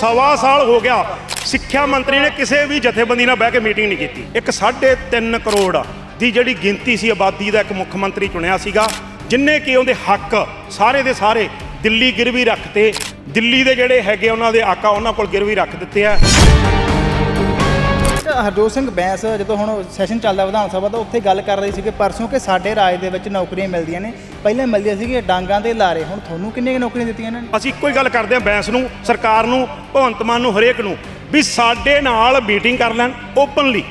ਸਵਾ ਸਾਲ ਹੋ ਗਿਆ। ਸਿੱਖਿਆ ਮੰਤਰੀ ਨੇ ਕਿਸੇ ਵੀ ਜਥੇਬੰਦੀ ਨਾਲ ਬਹਿ ਕੇ ਮੀਟਿੰਗ ਨਹੀਂ ਕੀਤੀ। ਇੱਕ 3.5 ਕਰੋੜ ਦੀ ਜਿਹੜੀ ਗਿਣਤੀ ਸੀ ਆਬਾਦੀ ਦਾ ਇੱਕ ਮੁੱਖ ਮੰਤਰੀ ਚੁਣਿਆ ਸੀਗਾ ਜਿਨਨੇ ਕਿ ਉਹਦੇ ਹੱਕ ਸਾਰੇ ਦੇ ਸਾਰੇ ਦਿੱਲੀ ਗਿਰਵੀ ਰੱਖਤੇ। ਦਿੱਲੀ ਦੇ ਜਿਹੜੇ ਹੈਗੇ ਉਹਨਾਂ ਦੇ ਆਕਾ ਉਹਨਾਂ ਕੋਲ ਗਿਰਵੀ ਰੱਖ ਦਿੱਤੇ ਆ। ਹਰਜੋਤ ਸਿੰਘ ਬੈਂਸ ਜਦੋਂ ਹੁਣ ਸੈਸ਼ਨ ਚੱਲਦਾ ਵਿਧਾਨ ਸਭਾ ਦਾ, ਉੱਥੇ ਗੱਲ ਕਰ ਰਹੀ ਸੀ ਕਿ ਪਰਸੋਂ ਕਿ ਸਾਡੇ ਰਾਜ ਦੇ ਵਿੱਚ ਨੌਕਰੀਆਂ ਮਿਲਦੀਆਂ ਨੇ। ਪਹਿਲਾਂ ਮਿਲਦੀਆਂ ਸੀਗੀਆਂ ਡਾਂਗਾਂ ਦੇ ਲਾਰੇ, ਹੁਣ ਤੁਹਾਨੂੰ ਕਿੰਨੀਆਂ ਨੌਕਰੀਆਂ ਦਿੱਤੀਆਂ ਇਹਨਾਂ ਨੇ? ਅਸੀਂ ਇੱਕੋ ਹੀ ਗੱਲ ਕਰਦੇ ਹਾਂ, ਬੈਂਸ ਨੂੰ, ਸਰਕਾਰ ਨੂੰ, ਭਗਵੰਤ ਮਾਨ ਨੂੰ, ਹਰੇਕ ਨੂੰ, ਵੀ ਸਾਡੇ ਨਾਲ ਮੀਟਿੰਗ ਕਰ ਲੈਣ ਓਪਨਲੀ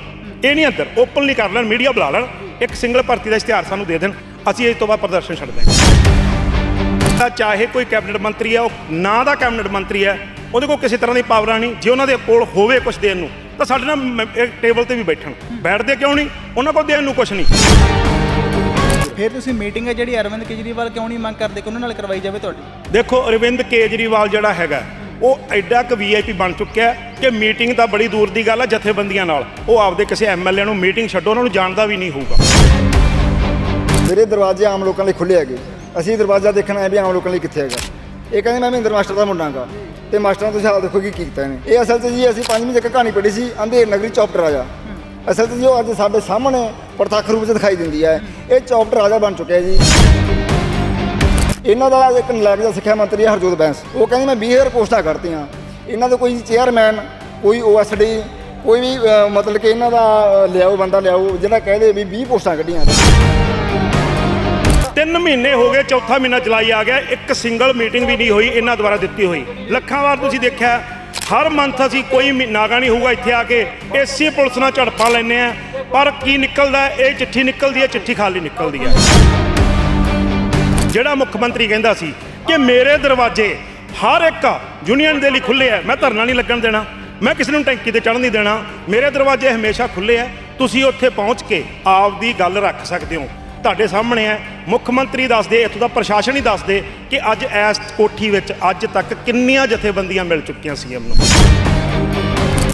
ਇਹ ਨਹੀਂ ਅੰਦਰ ਓਪਨਲੀ ਕਰ ਲੈਣ ਮੀਡੀਆ ਬੁਲਾ ਲੈਣ, ਇੱਕ ਸਿੰਗਲ ਭਰਤੀ ਦਾ ਇਸ਼ਤਿਹਾਰ ਸਾਨੂੰ ਦੇ ਦੇਣ, ਅਸੀਂ ਇਸ ਤੋਂ ਬਾਅਦ ਪ੍ਰਦਰਸ਼ਨ ਛੱਡ ਦਾਂਗੇ ਤਾਂ ਚਾਹੇ ਕੋਈ ਕੈਬਨਿਟ ਮੰਤਰੀ ਹੈ, ਉਹ ਨਾਂ ਦਾ ਕੈਬਨਿਟ ਮੰਤਰੀ ਹੈ, ਉਹਦੇ ਕੋਲ ਕਿਸੇ ਤਰ੍ਹਾਂ ਦੀ ਪਾਵਰਾਂ ਨਹੀਂ, ਜੇ ਉਹਨਾਂ ਦੇ ਕੋਲ ਹੋਵੇ ਕੁਝ ਦੇਣ ਨੂੰ ਤਾਂ ਸਾਡੇ ਨਾਲ ਮ- ਇੱਕ ਟੇਬਲ ਤੇ ਵੀ ਬੈਠਣ। ਬੈਠਦੇ ਕਿਉਂ ਨਹੀਂ? ਉਹਨਾਂ ਕੋਲ ਦੇਣ ਨੂੰ ਕੁਝ ਨਹੀਂ। ਫਿਰ ਤੁਸੀਂ ਮੀਟਿੰਗ ਹੈ ਜਿਹੜੀ ਅਰਵਿੰਦ ਕੇਜਰੀਵਾਲ ਕਿਉਂ ਨਹੀਂ ਮੰਗ ਕਰਦੇ ਕਿ ਉਹਨਾਂ ਨਾਲ ਕਰਵਾਈ ਜਾਵੇ ਤੁਹਾਡੀ? ਦੇਖੋ ਅਰਵਿੰਦ ਕੇਜਰੀਵਾਲ ਜਿਹੜਾ ਹੈਗਾ ਉਹ ਐਡਾ ਕੁ ਵੀਆਈਪੀ ਬਣ ਚੁੱਕਿਆ ਹੈ ਕਿ ਮੀਟਿੰਗ ਤਾਂ ਬੜੀ ਦੂਰ ਦੀ ਗੱਲ ਹੈ ਜਥੇਬੰਦੀਆਂ ਨਾਲ। ਉਹ ਆਪਦੇ ਕਿਸੇ ਐਮਐਲਏ ਨੂੰ ਮੀਟਿੰਗ ਛੱਡੋ ਉਹਨਾਂ ਨੂੰ ਜਾਣਦਾ ਵੀ ਨਹੀਂ ਹੋਊਗਾ। ਮੇਰੇ ਦਰਵਾਜ਼ੇ ਆਮ ਲੋਕਾਂ ਲਈ ਖੁੱਲੇ ਹੈਗੇ। ਅਸੀਂ ਦਰਵਾਜ਼ਾ ਦੇਖਣਾ ਹੈ ਵੀ ਆਮ ਲੋਕਾਂ ਲਈ ਕਿੱਥੇ ਹੈਗਾ। ਇਹ ਕਹਿੰਦੇ ਮੈਂ ਮਹਿੰਦਰ ਮਾਸਟਰ ਦਾ ਮੁੰਡਾ ਗਾ ਤੇ ਮਾਸਟਰਾਂ ਤੁਸੀਂ ਹਾਲ ਦੇਖੋ ਕੀ ਕੀਤਾ ਇਹਨੇ। ਇਹ ਅਸਲ 'ਚ ਜੀ ਅਸੀਂ ਪੰਜਵੀਂ ਤੱਕ ਕਹਾਣੀ ਪੜ੍ਹੀ ਸੀ ਅੰਧੇਰ ਨਗਰੀ ਚੌਪਟਰ ਰਾਜਾ। ਅਸਲ 'ਚ ਜੀ ਉਹ ਅੱਜ ਸਾਡੇ ਸਾਹਮਣੇ ਪ੍ਰਤੱਖ ਰੂਪ 'ਚ ਦਿਖਾਈ ਦਿੰਦੀ ਹੈ। ਇਹ ਚੌਪਟਰ ਰਾਜਾ ਬਣ ਚੁੱਕਿਆ ਜੀ। ਇਹਨਾਂ ਦਾ ਇੱਕ ਨਲਾਇਕ ਦਾ ਸਿੱਖਿਆ ਮੰਤਰੀ ਹੈ ਹਰਜੋਤ ਬੈਂਸ। ਉਹ ਕਹਿੰਦੇ ਮੈਂ 20000 ਪੋਸਟਾਂ ਕੱਢਤੀਆਂ। ਇਹਨਾਂ ਦਾ ਕੋਈ ਚੇਅਰਮੈਨ ਕੋਈ ਓਐਸਡੀ ਕੋਈ ਵੀ ਮਤਲਬ ਕਿ ਇਹਨਾਂ ਦਾ ਲਿਆਓ ਬੰਦਾ ਲਿਆਓ ਜਿਹੜਾ ਕਹਦੇ ਵੀ 20 ਪੋਸਟਾਂ ਕੱਢੀਆਂ। ਤਿੰਨ ਮਹੀਨੇ ਹੋ ਗਏ, ਚੌਥਾ ਮਹੀਨਾ ਜੁਲਾਈ ਆ ਗਿਆ, ਇੱਕ ਸਿੰਗਲ ਮੀਟਿੰਗ ਵੀ ਨਹੀਂ ਹੋਈ, ਇਹਨਾਂ ਦੁਆਰਾ ਦਿੱਤੀ ਹੋਈ। ਲੱਖਾਂ ਵਾਰ ਤੁਸੀਂ ਦੇਖਿਆ, ਹਰ ਮੰਥ ਅਸੀਂ ਕੋਈ ਨਾਗਾ ਨਹੀਂ ਹੋਊਗਾ ਇੱਥੇ ਆ ਕੇ, ਏਸੀ ਪੁਲਿਸ ਨਾਲ ਝੜਪਾਂ ਲੈਂਦੇ ਆ ਪਰ ਕੀ ਨਿਕਲਦਾ, ਇਹ ਚਿੱਠੀ ਨਿਕਲਦੀ ਹੈ, ਚਿੱਠੀ ਖਾਲੀ ਨਿਕਲਦੀ ਹੈ। ਜਿਹੜਾ ਮੁੱਖ ਮੰਤਰੀ ਕਹਿੰਦਾ ਸੀ ਕਿ ਮੇਰੇ ਦਰਵਾਜ਼ੇ ਹਰ ਇੱਕ ਯੂਨੀਅਨ ਦੇ ਲਈ ਖੁੱਲੇ ਆ, ਮੈਂ ਧਰਨਾ ਨਹੀਂ ਲੱਗਣ ਦੇਣਾ, ਮੈਂ ਕਿਸੇ ਨੂੰ ਟੈਂਕੀ ਤੇ ਚੜ੍ਹਨ ਨਹੀਂ ਦੇਣਾ, ਮੇਰੇ ਦਰਵਾਜ਼ੇ ਹਮੇਸ਼ਾ ਖੁੱਲੇ ਆ, ਤੁਸੀਂ ਉੱਥੇ ਪਹੁੰਚ ਕੇ ਆਪਦੀ ਗੱਲ ਰੱਖ ਸਕਦੇ ਹੋ। ਤੁਹਾਡੇ ਸਾਹਮਣੇ ਹੈ। ਮੁੱਖ ਮੰਤਰੀ ਦੱਸਦੇ, ਇੱਥੋਂ ਦਾ ਪ੍ਰਸ਼ਾਸਨ ਹੀ ਦੱਸਦੇ ਕਿ ਅੱਜ ਇਸ ਕੋਠੀ ਵਿੱਚ ਅੱਜ ਤੱਕ ਕਿੰਨੀਆਂ ਜਥੇਬੰਦੀਆਂ ਮਿਲ ਚੁੱਕੀਆਂ ਸੀਐਮ ਨੂੰ।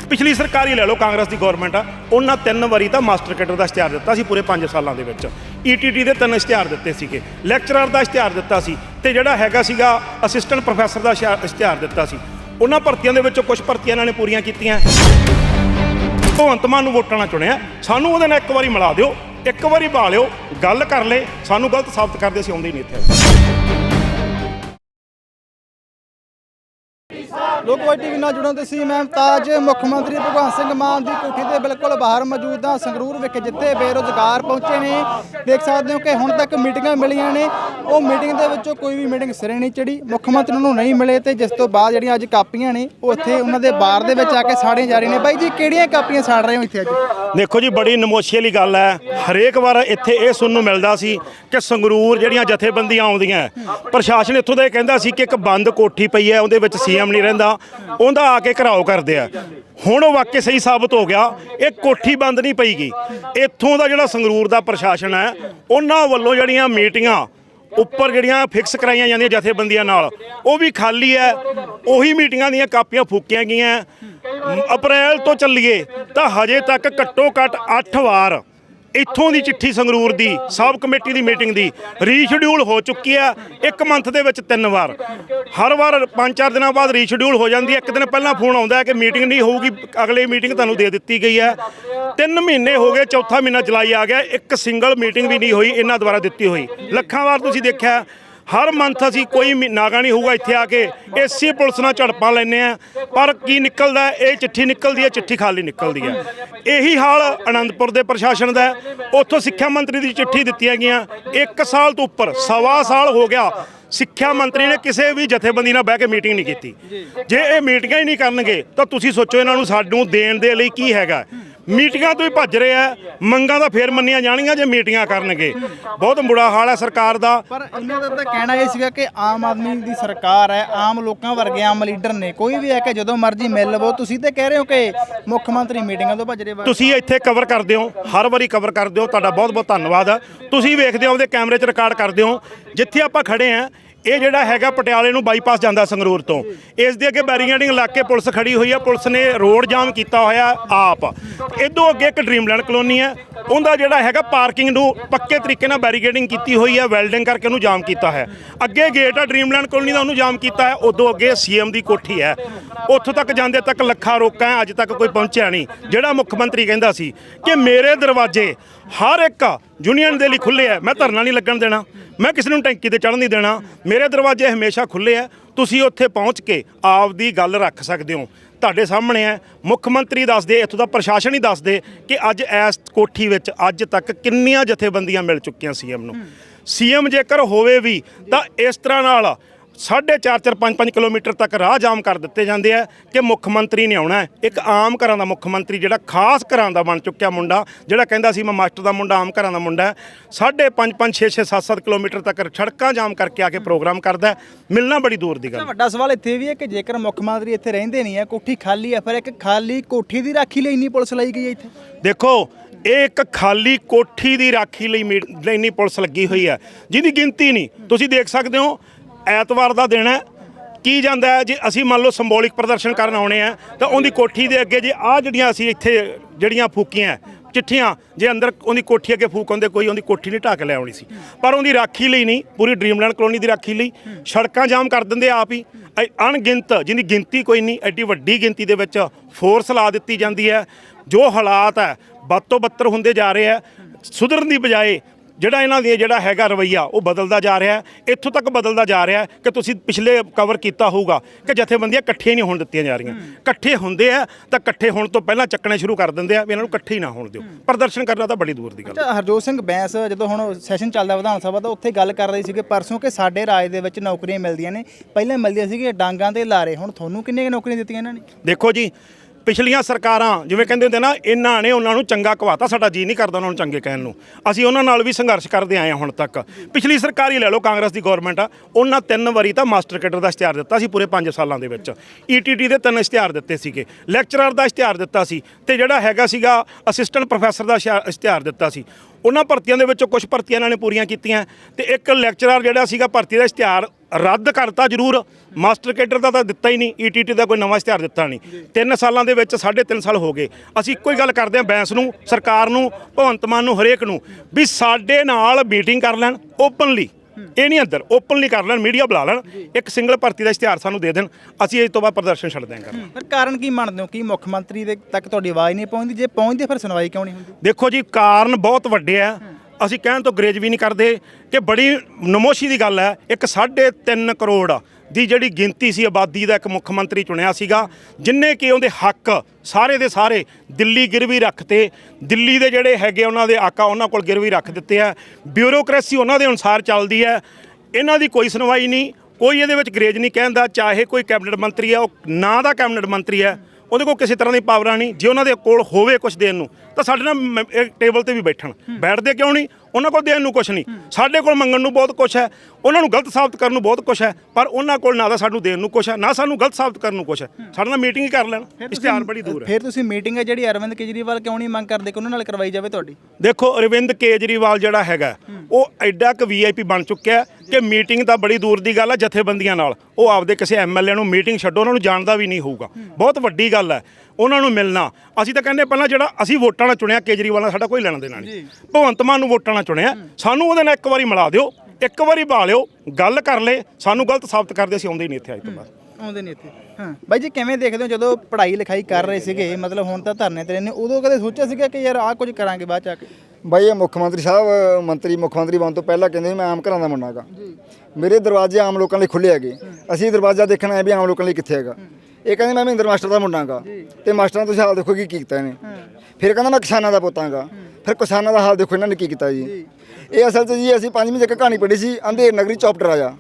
ਪਿਛਲੀ ਸਰਕਾਰ ਹੀ ਲੈ ਲਓ, ਕਾਂਗਰਸ ਦੀ ਗਵਰਨਮੈਂਟ ਆ, ਉਹਨਾਂ ਤਿੰਨ ਵਾਰੀ ਤਾਂ ਮਾਸਟਰ ਕੈਡਰ ਦਾ ਇਸ਼ਤਿਹਾਰ ਦਿੱਤਾ ਸੀ ਪੂਰੇ 5 ਸਾਲਾਂ ਦੇ ਵਿੱਚ। ਈਟੀਟੀ ਦੇ ਤਿੰਨ ਇਸ਼ਤਿਹਾਰ ਦਿੱਤੇ ਸੀਗੇ। ਲੈਕਚਰਰ ਦਾ ਇਸ਼ਤਿਹਾਰ ਦਿੱਤਾ ਸੀ ਤੇ ਜਿਹੜਾ ਹੈਗਾ ਸੀਗਾ ਅਸਿਸਟੈਂਟ ਪ੍ਰੋਫੈਸਰ ਦਾ ਇਸ਼ਤਿਹਾਰ- ਇਸ਼ਤਿਹਾਰ ਦਿੱਤਾ ਸੀ। ਉਹਨਾਂ ਭਰਤੀਆਂ ਦੇ ਵਿੱਚੋਂ ਕੁਝ ਭਰਤੀਆਂ ਇਹਨਾਂ ਨੇ ਪੂਰੀਆਂ ਕੀਤੀਆਂ। ਭਗਵੰਤ ਮਾਨ ਨੂੰ ਵੋਟਾਂ ਨਾਲ ਚੁਣਿਆ। ਸਾਨੂੰ ਉਹਦੇ ਨਾਲ ਇੱਕ ਵਾਰੀ ਮਿਲਾ ਦਿਓ। ਇੱਕ ਵਾਰੀ ਪਾ ਲਿਓ ਗੱਲ ਕਰ ਲੈ, ਸਾਨੂੰ ਗਲਤ ਸਾਬਤ ਕਰਦੇ, ਅਸੀਂ ਆਉਂਦੇ ਹੀ ਨਹੀਂ ਇੱਥੇ। ਲੋਕਵਾਈ ਟੀਵੀ ਨਾਲ ਜੁੜੋ ਤੁਸੀਂ ਮੈਂ ਤਾਜ ਮੁੱਖ ਮੰਤਰੀ ਭਗਵੰਤ ਸਿੰਘ ਮਾਨ ਦੀ ਕੋਠੀ ਦੇ ਬਿਲਕੁਲ ਬਾਹਰ ਮੌਜੂਦ ਹਾਂ, ਸੰਗਰੂਰ ਵਿਖੇ ਜਿੱਥੇ ਬੇਰੋਜ਼ਗਾਰ ਪਹੁੰਚੇ ਨੇ। ਦੇਖ ਸਕਦੇ ਹੋ ਕਿ ਹੁਣ ਤੱਕ ਮੀਟਿੰਗਾਂ ਮਿਲੀਆਂ ਨੇ, ਉਹ ਮੀਟਿੰਗ ਦੇ ਵਿੱਚੋਂ ਕੋਈ ਵੀ ਮੀਟਿੰਗ ਸਿਰੇ ਨਹੀਂ ਚੜੀ ਮੁੱਖ ਮੰਤਰੀ ਨੂੰ ਨਹੀਂ ਮਿਲੇ ਤੇ ਜਿਸ ਤੋਂ ਬਾਅਦ ਜਿਹੜੀਆਂ ਅੱਜ ਕਾਪੀਆਂ ਨੇ, ਉਹ ਇੱਥੇ ਉਹਨਾਂ ਦੇ ਬਾਰ ਦੇ ਵਿੱਚ ਆ ਕੇ ਸਾੜੀਆਂ ਜਾ ਰਹੀਆਂ ਨੇ। ਬਾਈ ਜੀ, ਕਿਹੜੀਆਂ ਕਾਪੀਆਂ ਸਾੜ ਰਹੇ ਹੋ ਇੱਥੇ ਅੱਜ? ਦੇਖੋ ਜੀ, ਬੜੀ ਨਮੋਸ਼ੀ ਵਾਲੀ ਗੱਲ ਹੈ। ਹਰੇਕ ਵਾਰ ਇੱਥੇ ਇਹ ਸੁਣਨ ਨੂੰ ਮਿਲਦਾ ਸੀ ਕਿ ਸੰਗਰੂਰ ਜਿਹੜੀਆਂ ਜਥੇਬੰਦੀਆਂ ਆਉਂਦੀਆਂ, ਪ੍ਰਸ਼ਾਸਨ ਇੱਥੋਂ ਦਾ ਇਹ ਕਹਿੰਦਾ ਸੀ ਕਿ ਇੱਕ ਬੰਦ ਕੋਠੀ ਪਈ ਹੈ, ਉਹਦੇ ਵਿੱਚ ਸੀਐਮ ਨਹੀਂ ਰਹਿੰਦਾ। ਉਹਦਾ ਆ ਕੇ ਘਰਾਓ ਕਰਦੇ ਆ। ਹੁਣ ਉਹ ਵਾਕਿਆ ਸਹੀ ਸਾਬਤ ਹੋ ਗਿਆ। ਇਹ ਕੋਠੀ ਬੰਦ ਨਹੀਂ ਪਈਗੀ। ਇੱਥੋਂ ਦਾ ਜਿਹੜਾ ਸੰਗਰੂਰ ਦਾ ਪ੍ਰਸ਼ਾਸਨ ਹੈ, ਉਹਨਾਂ ਵੱਲੋਂ ਜਿਹੜੀਆਂ ਮੀਟਿੰਗਾਂ ਉੱਪਰ ਜਿਹੜੀਆਂ ਫਿਕਸ ਕਰਾਈਆਂ ਜਾਂਦੀਆਂ ਜਥੇਬੰਦੀਆਂ ਨਾਲ, ਉਹ ਵੀ ਖਾਲੀ ਹੈ। ਉਹੀ ਮੀਟਿੰਗਾਂ ਦੀਆਂ ਕਾਪੀਆਂ ਫੂਕੀਆਂ ਗਈਆਂ। ਅਪ੍ਰੈਲ ਤੋਂ ਚੱਲੀਏ ਤਾਂ ਹਜੇ ਤੱਕ ਘੱਟੋ ਘੱਟ 8 ਵਾਰ ਇੱਥੋਂ ਦੀ ਚਿੱਠੀ ਸੰਗਰੂਰ ਦੀ ਸਬ ਕਮੇਟੀ ਦੀ ਮੀਟਿੰਗ ਦੀ ਰੀਸ਼ਡਿਊਲ ਹੋ ਚੁੱਕੀ ਆ ਇੱਕ ਮੰਥ ਦੇ ਵਿੱਚ ਤਿੰਨ ਵਾਰ। ਹਰ ਵਾਰ 5-4 ਦਿਨਾਂ ਬਾਅਦ ਰੀਸ਼ਡਿਊਲ ਹੋ ਜਾਂਦੀ ਹੈ ਇੱਕ ਦਿਨ ਪਹਿਲਾਂ ਫੋਨ ਆਉਂਦਾ ਹੈ ਕਿ ਮੀਟਿੰਗ ਨਹੀਂ ਹੋਊਗੀ ਅਗਲੇ ਮੀਟਿੰਗ ਤੁਹਾਨੂੰ ਦੇ ਦਿੱਤੀ ਗਈ ਹੈ ਤਿੰਨ ਮਹੀਨੇ ਹੋ ਗਏ ਚੌਥਾ ਮਹੀਨਾ ਜੁਲਾਈ ਆ ਗਿਆ ਇੱਕ ਸਿੰਗਲ ਮੀਟਿੰਗ ਵੀ ਨਹੀਂ ਹੋਈ ਇਹਨਾਂ ਦੁਆਰਾ ਦਿੱਤੀ ਹੋਈ। ਲੱਖਾਂ ਵਾਰ ਤੁਸੀਂ ਦੇਖਿਆ ਹਰ ਮੰਥ ਅਸੀਂ ਕੋਈ ਨਾਗਾ ਨਹੀਂ ਹੋਊਗਾ ਇੱਥੇ ਆ ਕੇ। ਏਸੀ ਪੁਲਿਸ ਨਾਲ ਝੜਪਾਂ ਲੈਂਦੇ ਆ ਪਰ ਕੀ ਨਿਕਲਦਾ ਇਹ ਚਿੱਠੀ ਨਿਕਲਦੀ ਹੈ, ਚਿੱਠੀ ਖਾਲੀ ਨਿਕਲਦੀ ਹੈ। ਇਹੀ ਹਾਲ ਆਨੰਦਪੁਰ ਦੇ ਪ੍ਰਸ਼ਾਸਨ ਦਾ ਉੱਥੋਂ ਸਿੱਖਿਆ ਮੰਤਰੀ ਦੀ ਚਿੱਠੀ ਦਿੱਤੀਆਂ ਗਈਆਂ। ਇੱਕ ਸਾਲ ਤੋਂ ਉੱਪਰ, ਸਵਾ ਸਾਲ ਹੋ ਗਿਆ। ਸਿੱਖਿਆ ਮੰਤਰੀ ਨੇ ਕਿਸੇ ਵੀ ਜਥੇਬੰਦੀ ਨਾਲ ਬਹਿ ਕੇ ਮੀਟਿੰਗ ਨਹੀਂ ਕੀਤੀ। ਜੇ ਇਹ ਮੀਟਿੰਗਾਂ ਹੀ ਨਹੀਂ ਕਰਨਗੇ, ਤਾਂ ਤੁਸੀਂ ਸੋਚੋ ਇਹਨਾਂ ਨੂੰ ਸਾਨੂੰ ਦੇਣ ਦੇ ਲਈ ਕੀ ਹੈਗਾ। ਮੀਟਿੰਗਾਂ ਤੋਂ ਹੀ ਭੱਜ ਰਹੇ ਆ। ਮੰਗਾਂ ਤਾਂ ਫੇਰ ਮੰਨੀਆਂ ਜਾਣਗੀਆਂ ਜੇ ਮੀਟਿੰਗਾਂ ਕਰਨਗੇ। ਬਹੁਤ ਬੁਰਾ ਹਾਲ ਹੈ ਸਰਕਾਰ ਦਾ। ਪਰ ਇਹਨਾਂ ਦਾ ਤਾਂ ਕਹਿਣਾ ਇਹ ਸੀਗਾ ਕਿ ਆਮ ਆਦਮੀ ਦੀ ਸਰਕਾਰ ਹੈ ਆਮ ਲੋਕਾਂ ਵਰਗੇ ਆਮ ਲੀਡਰ ਨੇ। ਕੋਈ ਵੀ ਹੈ ਕਿ ਜਦੋਂ ਮਰਜ਼ੀ ਮਿਲ ਲਵੋ ਤੁਸੀਂ ਤੇ ਕਹਿ ਰਹੇ ਹੋ ਕਿ ਮੁੱਖ ਮੰਤਰੀ ਮੀਟਿੰਗਾਂ ਤੋਂ ਭੱਜ ਰਹੇ ਤੁਸੀਂ ਇੱਥੇ ਕਵਰ ਕਰਦੇ ਹੋ ਹਰ ਵਾਰੀ ਕਵਰ ਕਰਦੇ ਹੋ। ਤੁਹਾਡਾ ਬਹੁਤ ਬਹੁਤ ਧੰਨਵਾਦ ਤੁਸੀਂ ਵੇਖਦੇ ਹੋ ਉਹਦੇ ਕੈਮਰੇ 'ਚ ਰਿਕਾਰਡ ਕਰਦੇ ਹੋ। ਜਿੱਥੇ ਆਪਾਂ ਖੜੇ ਆ ਇਹ ਜਿਹੜਾ ਹੈਗਾ ਪਟਿਆਲੇ ਨੂੰ ਬਾਈਪਾਸ ਜਾਂਦਾ ਸੰਗਰੂਰ ਤੋਂ। ਇਸ ਦੇ ਅੱਗੇ ਬੈਰੀਗੇਡਿੰਗ ਲਾ ਕੇ ਪੁਲਿਸ ਖੜੀ ਹੋਈ ਹੈ ਪੁਲਿਸ ਨੇ ਰੋਡ ਜਾਮ ਕੀਤਾ ਹੋਇਆ ਆਪ। ਇਦੋਂ ਅੱਗੇ ਇੱਕ ਡ੍ਰੀਮਲੈਂਡ ਕਲੋਨੀ ਹੈ ਉਹਦਾ ਜਿਹੜਾ ਹੈਗਾ ਪਾਰਕਿੰਗ ਨੂੰ ਪੱਕੇ ਤਰੀਕੇ ਨਾਲ ਬੈਰੀਗੇਡਿੰਗ ਕੀਤੀ ਹੋਈ ਹੈ ਵੈਲਡਿੰਗ ਕਰਕੇ ਉਹਨੂੰ ਜਾਮ ਕੀਤਾ ਹੈ। ਅੱਗੇ ਗੇਟ ਆ, ਡ੍ਰੀਮਲੈਂਡ ਕਲੋਨੀ ਦਾ ਉਹਨੂੰ ਜਾਮ ਕੀਤਾ ਹੈ, ਉਦੋਂ ਅੱਗੇ ਸੀਐਮ ਦੀ ਕੋਠੀ ਹੈ। ਉੱਥੋਂ ਤੱਕ ਜਾਂਦੇ ਤੱਕ ਲੱਖਾਂ ਰੋਕਾਂ, ਅੱਜ ਤੱਕ ਕੋਈ ਪਹੁੰਚਿਆ ਨਹੀਂ। ਜਿਹੜਾ ਮੁੱਖ ਮੰਤਰੀ ਕਹਿੰਦਾ ਸੀ ਕਿ ਮੇਰੇ ਦਰਵਾਜ਼ੇ ਹਰ ਇੱਕ ਯੂਨੀਅਨ ਦੇ ਲਈ ਖੁੱਲੇ ਆ। ਮੈਂ ਧਰਨਾ ਨਹੀਂ ਲੱਗਣ ਦੇਣਾ। ਮੈਂ ਕਿਸੇ ਨੂੰ ਟੈਂਕੀ ਤੇ ਚੜ੍ਹਨ ਨਹੀਂ ਦੇਣਾ। ਮੇਰੇ ਦਰਵਾਜ਼ੇ ਹਮੇਸ਼ਾ ਖੁੱਲੇ ਆ। ਤੁਸੀਂ ਉੱਥੇ ਪਹੁੰਚ ਕੇ ਆਪਦੀ ਗੱਲ ਰੱਖ ਸਕਦੇ ਹੋ। ਤੁਹਾਡੇ ਸਾਹਮਣੇ ਹੈ ਮੁੱਖ ਮੰਤਰੀ ਦੱਸਦੇ ਇੱਥੋਂ ਦਾ ਪ੍ਰਸ਼ਾਸਨ ਹੀ ਦੱਸਦੇ ਕਿ ਅੱਜ ਇਸ ਕੋਠੀ ਵਿੱਚ ਅੱਜ ਤੱਕ ਕਿੰਨੀਆਂ ਜਥੇਬੰਦੀਆਂ ਮਿਲ ਚੁੱਕੀਆਂ ਸੀਐਮ ਨੂੰ। ਸੀਐਮ ਜੇਕਰ ਹੋਵੇ ਵੀ ਤਾਂ ਇਸ ਤਰ੍ਹਾਂ ਨਾਲ ਸਾਢੇ ਚਾਰ ਚਾਰ ਪੰਜ ਪੰਜ ਕਿਲੋਮੀਟਰ ਤੱਕ ਰਾਹ ਜਾਮ ਕਰ ਦਿੱਤੇ ਜਾਂਦੇ ਆ ਕਿ ਮੁੱਖ ਮੰਤਰੀ ਨੇ ਆਉਣਾ ਇੱਕ ਆਮ ਘਰਾਂ ਦਾ ਮੁੱਖ ਮੰਤਰੀ ਜਿਹੜਾ ਖਾਸ ਘਰਾਂ ਦਾ ਬਣ ਚੁੱਕਿਆ ਮੁੰਡਾ ਜਿਹੜਾ ਕਹਿੰਦਾ ਸੀ ਮੈਂ ਮਾਸਟਰ ਦਾ ਮੁੰਡਾ ਆਮ ਘਰਾਂ ਦਾ ਮੁੰਡਾ ਹੈ ਸਾਢੇ ਪੰਜ ਪੰਜ 6 6 7 7 ਕਿਲੋਮੀਟਰ ਤੱਕ ਸੜਕਾਂ ਜਾਮ ਕਰਕੇ ਆ ਕੇ ਪ੍ਰੋਗਰਾਮ ਕਰਦਾ ਮਿਲਣਾ ਬੜੀ ਦੂਰ ਦੀ ਗੱਲ ਵੱਡਾ ਸਵਾਲ ਇੱਥੇ ਵੀ ਹੈ ਕਿ ਜੇਕਰ ਮੁੱਖ ਮੰਤਰੀ ਇੱਥੇ ਰਹਿੰਦੇ ਨਹੀਂ ਹੈ ਕੋਠੀ ਖਾਲੀ ਹੈ ਫਿਰ ਇੱਕ ਖਾਲੀ ਕੋਠੀ ਦੀ ਰਾਖੀ ਲਈ ਇੰਨੀ ਪੁਲਿਸ ਲਾਈ ਗਈ ਹੈ ਇੱਥੇ? ਦੇਖੋ ਇਹ ਇੱਕ ਖਾਲੀ ਕੋਠੀ ਦੀ ਰਾਖੀ ਲਈ ਇੰਨੀ ਪੁਲਿਸ ਲੱਗੀ ਹੋਈ ਹੈ। ਜਿਹਦੀ ਗਿਣਤੀ ਨਹੀਂ। ਤੁਸੀਂ ਦੇਖ ਸਕਦੇ ਹੋ ਐਤਵਾਰ ਦਾ ਦਿਨ ਹੈ। ਕੀ ਜਾਂਦਾ ਜੇ ਅਸੀਂ ਮੰਨ ਲਓ ਸਿੰਬੋਲਿਕ ਪ੍ਰਦਰਸ਼ਨ ਕਰਨ ਆਉਣੇ ਆ, ਤਾਂ ਉਹਦੀ ਕੋਠੀ ਦੇ ਅੱਗੇ ਜੇ ਆ ਜਿਹੜੀਆਂ ਅਸੀਂ ਇੱਥੇ ਜਿਹੜੀਆਂ ਫੂਕੀਆਂ ਚਿੱਠੀਆਂ, ਜੇ ਅੰਦਰ ਉਹਦੀ ਕੋਠੀ ਅੱਗੇ ਫੂਕ ਹੁੰਦੇ, ਕੋਈ ਉਹਦੀ ਕੋਠੀ ਨਹੀਂ ਢੱਕ ਲੈ ਆਉਣੀ ਸੀ। ਪਰ ਉਹਦੀ ਰਾਖੀ ਲਈ ਨਹੀਂ, ਪੂਰੀ ਡ੍ਰੀਮਲੈਂਡ ਕਲੋਨੀ ਦੀ ਰਾਖੀ ਲਈ। ਸੜਕਾਂ ਜਾਮ ਕਰ ਦਿੰਦੇ ਆਪ ਹੀ। ਅਣਗਿਣਤ ਜਿਹਦੀ ਗਿਣਤੀ ਕੋਈ ਨਹੀਂ, ਐਡੀ ਵੱਡੀ ਗਿਣਤੀ ਦੇ ਵਿੱਚ ਫੋਰਸ ਲਾ ਦਿੱਤੀ ਜਾਂਦੀ ਹੈ। ਜੋ ਹਾਲਾਤ ਹੈ, ਵੱਧ ਤੋਂ ਬੱਤਰ ਹੁੰਦੇ ਜਾ ਰਹੇ ਆ ਸੁਧਰਨ ਦੀ ਬਜਾਏ ਜਿਹੜਾ ਇਹਨਾਂ ਦੀ ਜਿਹੜਾ ਹੈਗਾ ਰਵਈਆ ਉਹ ਬਦਲਦਾ ਜਾ ਰਿਹਾ ਹੈ। ਇੱਥੋਂ ਤੱਕ ਬਦਲਦਾ ਜਾ ਰਿਹਾ ਹੈ ਕਿ ਤੁਸੀਂ ਪਿਛਲੇ ਕਵਰ ਕੀਤਾ ਹੋਊਗਾ ਕਿ ਜਥੇਬੰਦੀਆਂ ਇਕੱਠੀਆਂ ਨਹੀਂ ਹੋਣ ਦਿੱਤੀਆਂ ਜਾ ਰਹੀਆਂ। ਇਕੱਠੇ ਹੁੰਦੇ ਆ ਤਾਂ ਇਕੱਠੇ ਹੋਣ ਤੋਂ ਪਹਿਲਾਂ ਚੱਕਣੇ ਸ਼ੁਰੂ ਕਰ ਦਿੰਦੇ ਆ ਵੀ ਇਹਨਾਂ ਨੂੰ ਇਕੱਠੇ ਹੀ ਨਾ ਹੋਣ ਦਿਓ। ਪ੍ਰਦਰਸ਼ਨ ਕਰਨਾ ਤਾਂ ਬੜੀ ਦੂਰ ਦੀ ਗੱਲ ਹੈ। ਹਰਜੋਤ ਸਿੰਘ ਬੈਂਸ ਜਦੋਂ ਹੁਣ ਸੈਸ਼ਨ ਚੱਲਦਾ ਵਿਧਾਨ ਸਭਾ ਦਾ ਉੱਥੇ ਗੱਲ ਕਰ ਰਹੇ ਸੀਗੇ ਪਰਸੋਂ ਕਿ ਸਾਡੇ ਰਾਜ ਦੇ ਵਿੱਚ ਨੌਕਰੀਆਂ ਮਿਲਦੀਆਂ ਨੇ। ਪਹਿਲਾਂ ਮਿਲਦੀਆਂ ਸੀਗੀਆਂ ਡਾਂਗਾਂ ਤੇ ਲਾਰੇ ਹੁਣ ਤੁਹਾਨੂੰ ਕਿੰਨੇ ਨੌਕਰੀਆਂ ਦਿੱਤੀਆਂ ਇਹਨਾਂ ਨੇ? ਦੇਖੋ ਜੀ ਪਿਛਲੀਆਂ ਸਰਕਾਰਾਂ ਜਿਵੇਂ ਕਹਿੰਦੇ ਹੁੰਦੇ ਨਾ, ਇਹਨਾਂ ਨੇ ਉਹਨਾਂ ਨੂੰ ਚੰਗਾ ਕਵਾਤਾ, ਸਾਡਾ ਜੀ ਨਹੀਂ ਕਰਦਾ ਉਹਨਾਂ ਨੂੰ ਚੰਗੇ ਕਹਿਣ ਨੂੰ। ਅਸੀਂ ਉਹਨਾਂ ਨਾਲ ਵੀ ਸੰਘਰਸ਼ ਕਰਦੇ ਆਏ ਹਾਂ ਹੁਣ ਤੱਕ। ਪਿਛਲੀ ਸਰਕਾਰ ਹੀ ਲੈ ਲਓ, ਕਾਂਗਰਸ ਦੀ ਗਵਰਨਮੈਂਟ ਆ, ਉਹਨਾਂ ਤਿੰਨ ਵਾਰੀ ਤਾਂ ਮਾਸਟਰ ਕੈਡਰ ਦਾ ਇਸ਼ਤਿਹਾਰ ਦਿੱਤਾ ਸੀ ਪੂਰੇ 5 ਸਾਲਾਂ ਦੇ ਵਿੱਚ। ਈਟੀਟੀ ਦੇ ਤਿੰਨ ਇਸ਼ਤਿਹਾਰ ਦਿੱਤੇ ਸੀਗੇ। ਲੈਕਚਰਰ ਦਾ ਇਸ਼ਤਿਹਾਰ ਦਿੱਤਾ ਸੀ ਤੇ ਜਿਹੜਾ ਹੈਗਾ ਸੀਗਾ ਅਸਿਸਟੈਂਟ ਪ੍ਰੋਫੈਸਰ ਦਾ ਇਸ਼ਤਿਹਾਰ- ਇਸ਼ਤਿਹਾਰ ਦਿੱਤਾ ਸੀ। ਉਹਨਾਂ ਭਰਤੀਆਂ ਦੇ ਵਿੱਚੋਂ ਕੁਝ ਭਰਤੀਆਂ ਇਹਨਾਂ ਨੇ ਪੂਰੀਆਂ ਕੀਤੀਆਂ ਤੇ ਇੱਕ ਲੈਕਚਰਰ ਜਿਹੜਾ ਸੀਗਾ ਭਰਤੀ ਦਾ ਇਸ਼ਤਿਹਾਰ ਰੱਦ ਕਰਤਾ ਜ਼ਰੂਰ ਮਾਸਟਰ ਕੈਡਰ ਦਾ ਤਾਂ ਦਿੱਤਾ ਹੀ ਨਹੀਂ ਈਟੀਟੀ ਦਾ ਕੋਈ ਨਵਾਂ ਇਸ਼ਤਿਹਾਰ ਦਿੱਤਾ ਨਹੀਂ। ਤਿੰਨ ਸਾਲਾਂ ਦੇ ਵਿੱਚ ਸਾਢੇ ਤਿੰਨ ਸਾਲ ਹੋ ਗਏ। ਅਸੀਂ ਇੱਕੋ ਹੀ ਗੱਲ ਕਰਦੇ ਹਾਂ ਬੈਂਸ ਨੂੰ ਸਰਕਾਰ ਨੂੰ ਭਗਵੰਤ ਮਾਨ ਨੂੰ ਹਰੇਕ ਨੂੰ ਵੀ ਸਾਡੇ ਨਾਲ ਮੀਟਿੰਗ ਕਰ ਲੈਣ ਓਪਨਲੀ। ਇਹ ਨਹੀਂ ਅੰਦਰ ਓਪਨਲੀ ਕਰ ਲੈਣ ਮੀਡੀਆ ਬੁਲਾ ਲੈਣ ਇੱਕ ਸਿੰਗਲ ਭਰਤੀ ਦਾ ਇਸ਼ਤਿਹਾਰ ਸਾਨੂੰ ਦੇ ਦੇਣ। ਅਸੀਂ ਇਸ ਤੋਂ ਬਾਅਦ ਪ੍ਰਦਰਸ਼ਨ ਛੱਡ ਦਿਆਂਗੇ। ਪਰ ਕਾਰਨ ਕੀ ਮੰਨਦੇ ਹੋ? ਕਿ ਮੁੱਖ ਮੰਤਰੀ ਦੇ ਤੱਕ ਤੁਹਾਡੀ ਆਵਾਜ਼ ਨਹੀਂ ਪਹੁੰਚਦੀ? ਜੇ ਪਹੁੰਚਦੀ ਫਿਰ ਸੁਣਵਾਈ ਕਿਉਂ ਨਹੀਂ ਹੁੰਦੀ? ਦੇਖੋ ਜੀ ਕਾਰਨ ਬਹੁਤ ਵੱਡੇ ਆ। ਅਸੀਂ ਕਹਿਣ ਤੋਂ ਗਰੇਜ ਵੀ ਨਹੀਂ ਕਰਦੇ ਕਿ ਬੜੀ ਨਮੋਸ਼ੀ ਦੀ ਗੱਲ ਹੈ, ਇੱਕ 3.5 ਕਰੋੜ ਦੀ ਜਿਹੜੀ ਗਿਣਤੀ ਸੀ ਆਬਾਦੀ ਦਾ ਇੱਕ ਮੁੱਖ ਮੰਤਰੀ ਚੁਣਿਆ ਸੀਗਾ ਜਿਨਨੇ ਕਿ ਉਹਦੇ ਹੱਕ ਸਾਰੇ ਦੇ ਸਾਰੇ ਦਿੱਲੀ ਗਿਰਵੀ ਰੱਖਤੇ, ਦਿੱਲੀ ਦੇ ਜਿਹੜੇ ਹੈਗੇ ਉਹਨਾਂ ਦੇ ਆਕਾ ਉਹਨਾਂ ਕੋਲ ਗਿਰਵੀ ਰੱਖ ਦਿੱਤੇ ਆ, ਬਿਊਰੋਕ੍ਰੇਸੀ ਉਹਨਾਂ ਦੇ ਅਨੁਸਾਰ ਚੱਲਦੀ ਹੈ, ਇਹਨਾਂ ਦੀ ਕੋਈ ਸੁਣਵਾਈ ਨਹੀਂ, ਕੋਈ ਇਹਦੇ ਵਿੱਚ ਗਰੇਜ ਨਹੀਂ ਕਹਿੰਦਾ ਚਾਹੇ ਕੋਈ ਕੈਬਨਿਟ ਮੰਤਰੀ ਹੈ, ਉਹ ਨਾਂ ਦਾ ਕੈਬਨਿਟ ਮੰਤਰੀ ਹੈ ਉਹਦੇ ਕੋਲ ਕਿਸੇ ਤਰ੍ਹਾਂ ਦੀ ਪਾਵਰਾਂ ਨਹੀਂ। ਜੇ ਉਹਨਾਂ ਦੇ ਕੋਲ ਹੋਵੇ ਕੁਝ ਦੇਣ ਨੂੰ ਤਾਂ ਸਾਡੇ ਨਾਲ ਟੇਬਲ ਤੇ ਵੀ ਬੈਠਣ। ਬੈਠਦੇ ਕਿਉਂ ਨਹੀਂ? ਉਹਨਾਂ ਕੋਲ ਦੇਣ ਨੂੰ ਕੁਝ ਨਹੀਂ। ਸਾਡੇ ਕੋਲ ਮੰਗਣ ਨੂੰ ਬਹੁਤ ਕੁਝ ਹੈ। ਉਹਨਾਂ ਨੂੰ ਗਲਤ ਸਾਬਤ ਕਰਨ ਨੂੰ ਬਹੁਤ ਕੁਝ ਹੈ ਪਰ ਉਹਨਾਂ ਕੋਲ ਨਾ ਤਾਂ ਸਾਨੂੰ ਦੇਣ ਨੂੰ ਕੁਝ ਹੈ ਨਾ ਸਾਨੂੰ ਗਲਤ ਸਾਬਤ ਕਰਨ ਨੂੰ ਕੁਝ ਹੈ। ਸਾਡੇ ਨਾਲ ਮੀਟਿੰਗ ਹੀ ਕਰ ਲੈਣ ਇਸ਼ਤਿਹਾਰ ਬੜੀ ਦੂਰ ਹੈ। ਫਿਰ ਤੁਸੀਂ ਮੀਟਿੰਗ ਹੈ ਜਿਹੜੀ ਅਰਵਿੰਦ ਕੇਜਰੀਵਾਲ ਕਿਉਂ ਨਹੀਂ ਮੰਗ ਕਰਦੇ ਕਿ ਉਹਨਾਂ ਨਾਲ ਕਰਵਾਈ ਜਾਵੇ ਤੁਹਾਡੀ? ਦੇਖੋ ਅਰਵਿੰਦ ਕੇਜਰੀਵਾਲ ਜਿਹੜਾ ਹੈਗਾ ਉਹ ਐਡਾ ਕੁ ਵੀਆਈਪੀ ਬਣ ਚੁੱਕਿਆ ਹੈ ਕਿ ਮੀਟਿੰਗ ਤਾਂ ਬੜੀ ਦੂਰ ਦੀ ਗੱਲ ਹੈ ਜਥੇਬੰਦੀਆਂ ਨਾਲ। ਉਹ ਆਪਦੇ ਕਿਸੇ ਐਮਐਲਏ ਨੂੰ ਮੀਟਿੰਗ ਛੱਡੋ ਉਹਨਾਂ ਨੂੰ ਜਾਣਦਾ ਵੀ ਨਹੀਂ ਹੋਊਗਾ। ਬਹੁਤ ਵੱਡੀ ਗੱਲ ਹੈ। ਉਹਨਾਂ ਨੂੰ ਮਿਲਣਾ। ਅਸੀਂ ਤਾਂ ਕਹਿੰਦੇ ਪਹਿਲਾਂ ਜਿਹੜਾ ਅਸੀਂ ਵੋਟਾਂ ਨਾਲ ਚੁਣਿਆ ਕੇਜਰੀਵਾਲ ਨਾਲ ਸਾਡਾ ਕੋਈ ਲੈਣਾ ਦੇਣਾ ਨਹੀਂ ਭਗਵੰਤ ਮਾਨ ਨੂੰ ਵੋਟਾਂ ਨਾਲ ਚੁਣਿਆ। ਸਾਨੂੰ ਉਹਦੇ ਨਾਲ ਇੱਕ ਵਾਰੀ ਮਿਲਾ ਦਿਓ ਇੱਕ ਵਾਰੀ ਬਾ ਲਿਓ ਗੱਲ ਕਰ ਲੈ। ਸਾਨੂੰ ਗਲਤ ਸਾਬਤ ਕਰਦੇ ਅਸੀਂ ਆਉਂਦੇ ਹੀ ਨਹੀਂ ਇੱਥੇ ਅੱਜ ਤੋਂ ਬਾਅਦ। ਆਉਂਦੇ ਨੇ ਇੱਥੇ। ਹਾਂ। ਬਾਈ ਜੀ ਕਿਵੇਂ ਦੇਖਦੇ ਹੋ ਜਦੋਂ ਪੜ੍ਹਾਈ ਲਿਖਾਈ ਕਰ ਰਹੇ ਸੀਗੇ? ਮਤਲਬ ਹੁਣ ਤਾਂ ਧਰਨੇ ਤੇ ਨੇ ਉਦੋਂ ਕਦੇ ਸੋਚਿਆ ਸੀਗਾ ਕਿ ਯਾਰ ਆਹ ਕੁਝ ਕਰਾਂਗੇ ਬਾਅਦ ਚ ਆ ਕੇ? ਬਾਈ ਇਹ ਮੁੱਖ ਮੰਤਰੀ ਸਾਹਿਬ ਮੰਤਰੀ ਮੁੱਖ ਮੰਤਰੀ ਬਣਨ ਤੋਂ ਪਹਿਲਾਂ ਕਹਿੰਦੇ ਸੀ ਮੈਂ ਆਮ ਘਰਾਂ ਦਾ ਮੁੰਡਾ ਗਾ ਮੇਰੇ ਦਰਵਾਜ਼ੇ ਆਮ ਲੋਕਾਂ ਲਈ ਖੁੱਲੇ ਹੈਗੇ। ਅਸੀਂ ਦਰਵਾਜ਼ਾ ਦੇਖਣ ਆਏ ਵੀ ਆਮ ਲੋਕਾਂ ਲਈ ਕਿੱਥੇ ਹੈਗਾ? ਇਹ ਕਹਿੰਦੇ ਮੈਂ ਮਹਿੰਦਰ ਮਾਸਟਰ ਦਾ ਮੁੰਡਾ ਗਾ। ਤੇ ਮਾਸਟਰਾਂ ਤੁਸੀਂ ਹਾਲ ਦੇਖੋ ਕੀ ਕੀਤਾ ਇਹਨੇ। ਫਿਰ ਕਹਿੰਦਾ ਮੈਂ ਕਿਸਾਨਾਂ ਦਾ ਪੁੱਤਾਂ ਗਾ। ਫਿਰ ਕਿਸਾਨਾਂ ਦਾ ਹਾਲ ਦੇਖੋ ਇਹਨਾਂ ਨੇ ਕੀ ਕੀਤਾ ਜੀ। ਇਹ ਅਸਲ 'ਚ ਜੀ ਅਸੀਂ ਪੰਜਵੀਂ ਇੱਕ ਕਹਾਣੀ ਪੜ੍ਹੀ ਸੀ ਅੰਧੇਰ ਨਗਰੀ ਚੌਪਟਰ ਰਾਜਾ।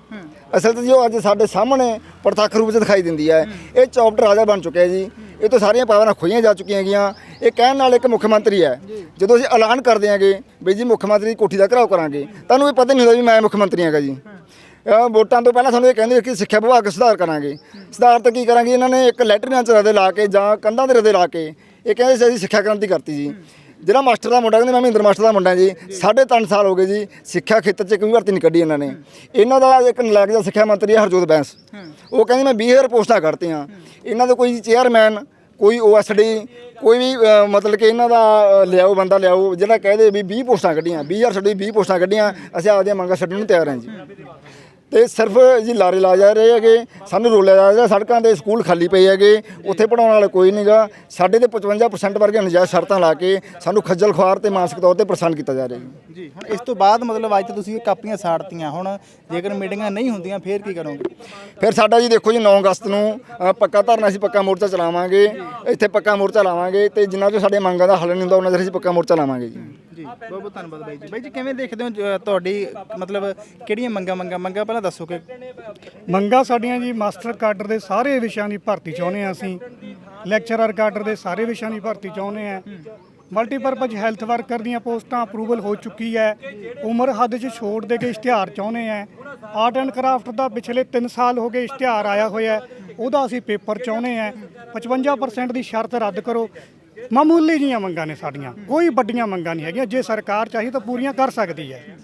ਅਸਲ 'ਚ ਜੀ ਉਹ ਅੱਜ ਸਾਡੇ ਸਾਹਮਣੇ ਪ੍ਰਤੱਖ ਰੂਪ 'ਚ ਦਿਖਾਈ ਦਿੰਦੀ ਹੈ। ਇਹ ਚੌਪਟਰ ਰਾਜਾ ਬਣ ਚੁੱਕਿਆ ਜੀ। ਇਹ ਤੋਂ ਸਾਰੀਆਂ ਪਾਵਰਾਂ ਖੋਈਆਂ ਜਾ ਚੁੱਕੀਆਂ ਹੈਗੀਆਂ ਇਹ ਕਹਿਣ ਨਾਲ ਇੱਕ ਮੁੱਖ ਮੰਤਰੀ ਹੈ। ਜਦੋਂ ਅਸੀਂ ਐਲਾਨ ਕਰਦੇ ਆਂਗੇ ਵੀ ਜੀ ਮੁੱਖ ਮੰਤਰੀ ਦੀ ਕੋਠੀ ਦਾ ਘਰਾਓ ਕਰਾਂਗੇ ਤੁਹਾਨੂੰ ਇਹ ਪਤਾ ਨਹੀਂ ਹੁੰਦਾ ਵੀ ਮੈਂ ਮੁੱਖ ਮੰਤਰੀ ਹਾਂਗਾ ਜੀ। ਅਹ ਵੋਟਾਂ ਤੋਂ ਪਹਿਲਾਂ ਸਾਨੂੰ ਇਹ ਕਹਿੰਦੇ ਕਿ ਸਿੱਖਿਆ ਵਿਭਾਗ ਸੁਧਾਰ ਕਰਾਂਗੇ। ਸੁਧਾਰ ਤਾਂ ਕੀ ਕਰਾਂਗੇ? ਇਹਨਾਂ ਨੇ ਇੱਕ ਲੈਟਰੀਆਂ ਚ ਰਦੇ ਲਾ ਕੇ ਜਾਂ ਕੰਧਾਂ ਦੇ ਰਦੇ ਲਾ ਕੇ ਇਹ ਕਹਿੰਦੇ ਸੀ ਅਸੀਂ ਸਿੱਖਿਆ ਕ੍ਰਾਂਤੀ ਕਰਤੀ ਜੀ। ਜਿਹੜਾ ਮਾਸਟਰ ਦਾ ਮੁੰਡਾ ਕਹਿੰਦੇ ਮੈਂ ਮਹਿੰਦਰ ਮਾਸਟਰ ਦਾ ਮੁੰਡਾ ਜੀ। ਸਾਢੇ ਤਿੰਨ ਸਾਲ ਹੋ ਗਏ ਜੀ ਸਿੱਖਿਆ ਖੇਤਰ 'ਚ ਕੋਈ ਭਰਤੀ ਨਹੀਂ ਕੱਢੀ ਇਹਨਾਂ ਨੇ। ਇਹਨਾਂ ਦਾ ਇੱਕ ਨਲਾਇਕ ਦਾ ਸਿੱਖਿਆ ਮੰਤਰੀ ਹੈ ਹਰਜੋਤ ਬੈਂਸ। ਉਹ ਕਹਿੰਦੇ ਮੈਂ 20000 ਪੋਸਟਾਂ ਕੱਢਤੀਆਂ। ਇਹਨਾਂ ਦੇ ਕੋਈ ਚੇਅਰਮੈਨ ਕੋਈ ਓਐਸਡੀ ਕੋਈ ਵੀ ਅ, ਮਤਲਬ ਕਿ ਇਹਨਾਂ ਦਾ ਅ, ਲਿਆਓ ਬੰਦਾ ਲਿਆਓ ਜਿਹੜਾ ਕਹਦੇ ਵੀ 20 ਪੋਸਟਾਂ ਕੱਢੀਆਂ 20000 ਛੱਡੀ 20 ਪੋਸਟਾਂ ਕੱਢੀਆਂ ਅਸੀਂ ਆਪਦੀਆਂ ਮੰਗਾਂ ਛੱਡਣ ਨੂੰ ਤਿਆਰ ਹਾਂ ਜੀ। ਤੇ ਸਿਰਫ ਜੀ ਲਾਰੇ ਲਾ ਜਾ ਰਹੇ ਹੈਗੇ ਸਾਨੂੰ ਰੋਲਿਆ ਜਾ ਰਿਹਾ ਸੜਕਾਂ ਦੇ ਸਕੂਲ ਖਾਲੀ ਪਏ ਹੈਗੇ ਉੱਥੇ ਪੜਾਉਣ ਵਾਲਾ ਕੋਈ ਨਹੀਂਗਾ ਸਾਡੇ ਤੇ 55% ਵਰਗੇ ਨਜਾਇਜ਼ ਸ਼ਰਤਾਂ ਲਾ ਕੇ ਸਾਨੂੰ ਖੱਜਲ ਖੁਆਰ ਤੇ ਮਾਨਸਿਕ ਤੌਰ ਤੇ ਪਰੇਸ਼ਾਨ ਕੀਤਾ ਜਾ ਰਿਹਾ ਜੀ। ਜੀ ਹੁਣ ਇਸ ਤੋਂ ਬਾਅਦ ਮਤਲਬ ਅੱਜ ਤਾਂ ਤੁਸੀਂ ਕਾਪੀਆਂ ਸਾੜਤੀਆਂ ਹੁਣ ਜੇਕਰ ਮੀਟਿੰਗਾਂ ਨਹੀਂ ਹੁੰਦੀਆਂ ਫੇਰ ਕੀ ਕਰੋਗੇ? ਫਿਰ ਸਾਡਾ ਜੀ ਦੇਖੋ ਜੀ 9 ਅਗਸਤ ਨੂੰ ਅ, ਪੱਕਾ ਧਰਨਾ ਅਸੀਂ ਪੱਕਾ ਮੋਰਚਾ ਚਲਾਵਾਂਗੇ ਇੱਥੇ ਪੱਕਾ ਮੋਰਚਾ ਲਾਵਾਂਗੇ ਤੇ ਜਿੰਨਾ ਚਿਰ ਸਾਡੇ ਮੰਗਾਂ ਦਾ ਹੱਲ ਨਹੀਂ ਹੁੰਦਾ ਉਹਨਾਂ ਚਿਰ ਅਸੀਂ ਪੱਕਾ ਮੋਰਚਾ ਲਾਵਾਂਗੇ ਜੀ। ਜੀ। ਬਹੁਤ ਬਹੁਤ ਧੰਨਵਾਦ ਬਾਈ ਜੀ। ਬਾਈ ਜੀ ਕਿਵੇਂ ਦੇਖਦੇ ਹੋ ਜ- ਤੁਹਾਡੀ ਮਤਲਬ ਕਿਹੜੀਆਂ ਮੰਗਾਂ ਮੰਗਾਂ ਮੰਗਾਂ ਪਹਿਲਾਂ ਦੱਸੋ ਕਿ ਮੰਗਾ ਸਾਡੀਆਂ ਜੀ ਮਾਸਟਰ ਕਾਡਰ ਦੇ ਸਾਰੇ ਵਿਸ਼ਿਆਂ ਦੀ ਭਰਤੀ ਚਾਹੁੰਦੇ ਆ ਅਸੀਂ। ਲੈਕਚਰਰ ਕਾਡਰ ਦੇ ਸਾਰੇ ਵਿਸ਼ਿਆਂ ਦੀ ਭਰਤੀ ਚਾਹੁੰਦੇ ਆ ਮਲਟੀਪਰਪਜ਼ ਹੈਲਥ ਵਰਕਰ ਦੀਆਂ ਪੋਸਟਾਂ ਅਪਰੂਵਲ ਹੋ ਚੁੱਕੀ ਹੈ। ਉਮਰ ਹੱਦ 'ਚ ਛੋੜ ਦੇ ਕੇ ਇਸ਼ਤਿਹਾਰ ਚਾਹੁੰਦੇ ਆ ਆਰਟ ਐਂਡ ਕਰਾਫਟ ਦਾ ਪਿਛਲੇ 3 ਸਾਲ ਹੋ ਗਏ ਇਸ਼ਤਿਹਾਰ ਆਇਆ ਹੋਇਆ ਹੈ, ਉਹਦਾ ਅਸੀਂ ਪੇਪਰ ਚਾਹੁੰਦੇ ਆ 55% ਦੀ ਸ਼ਰਤ ਰੱਦ ਕਰੋ। ਮਾਮੂਲੀ ਜੀਆਂ ਮੰਗਾਂ ਨੇ ਸਾਡੀਆਂ। ਕੋਈ ਵੱਡੀਆਂ ਮੰਗਾਂ ਨਹੀਂ ਹੈਗੀਆਂ। ਜੇ ਸਰਕਾਰ ਚਾਹੀ ਤਾਂ ਪੂਰੀਆਂ ਕਰ ਸਕਦੀ ਹੈ।